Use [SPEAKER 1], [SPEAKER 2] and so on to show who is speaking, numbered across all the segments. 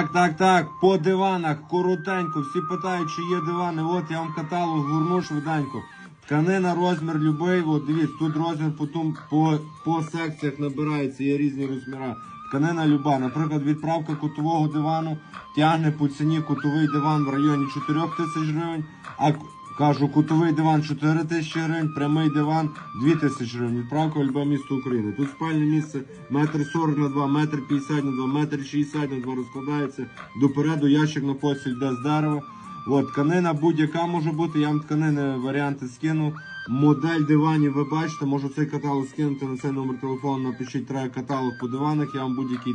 [SPEAKER 1] Так, так, так. По диванах, коротенько. Всі питають, чи є дивани. От я вам каталог гурну швиденько. Тканина, розмір любий. От дивіться, тут розмір потім по, по секціях набирається, є різні розміри. Тканина люба. Наприклад, відправка кутового дивану тягне по ціні кутовий диван в районі 4 тисяч гривень. А кажу, кутовий диван 4 тисячі гривень, прямий диван 2 тисячі гривень. Відправка любе місто України. Тут спальне місце метр 40 на 2, метр 50 на 2, метр 60 на 2 розкладається. Допереду ящик на постіль йде з дерева. От, тканина будь-яка може бути, я вам тканини варіанти скину. Модель диванів ви бачите, можу цей каталог скинути на цей номер телефону, напишіть треба каталог по диванах, я вам будь-який.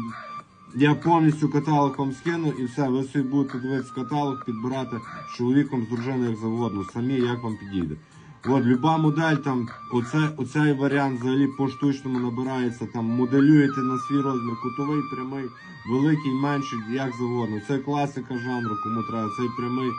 [SPEAKER 1] Я повністю каталог вам скину і все, ви собі будете дивитися каталог, підбирати чоловіком, з дружиною як завгодно, самі як вам підійде. От, люба модель, там, оце, оцей варіант взагалі по штучному набирається, там моделюєте на свій розмір, кутовий, прямий, великий, менший, як завгодно. Це класика жанру, кому треба, цей прямий.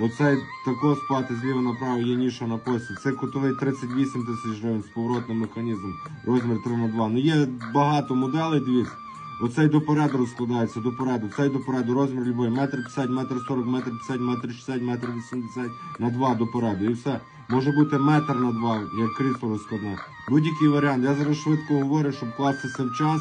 [SPEAKER 1] Оцей тако спати зліва направо є ніша на пості. Це кутовий 38 тисяч гривень з поворотним механізмом, розмір 3 на 2 Ну є багато моделей, дивіться. Оцей допереду розкладається, допереду, цей допереду, розмір любий, метр 50, метр 40, метр 50, метр 60, метр 80 на 2 допереду. І все. Може бути метр на 2, як крісло розкладне. Будь-який варіант. Я зараз швидко говорю, щоб кластися в час,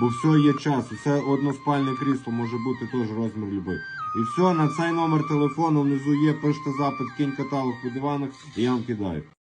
[SPEAKER 1] бо все є час. Це односпальне крісло може бути теж розмір любий. І все, на цей номер телефону внизу є, пишете запит, кінь каталог по диванах, і я вам кидаю.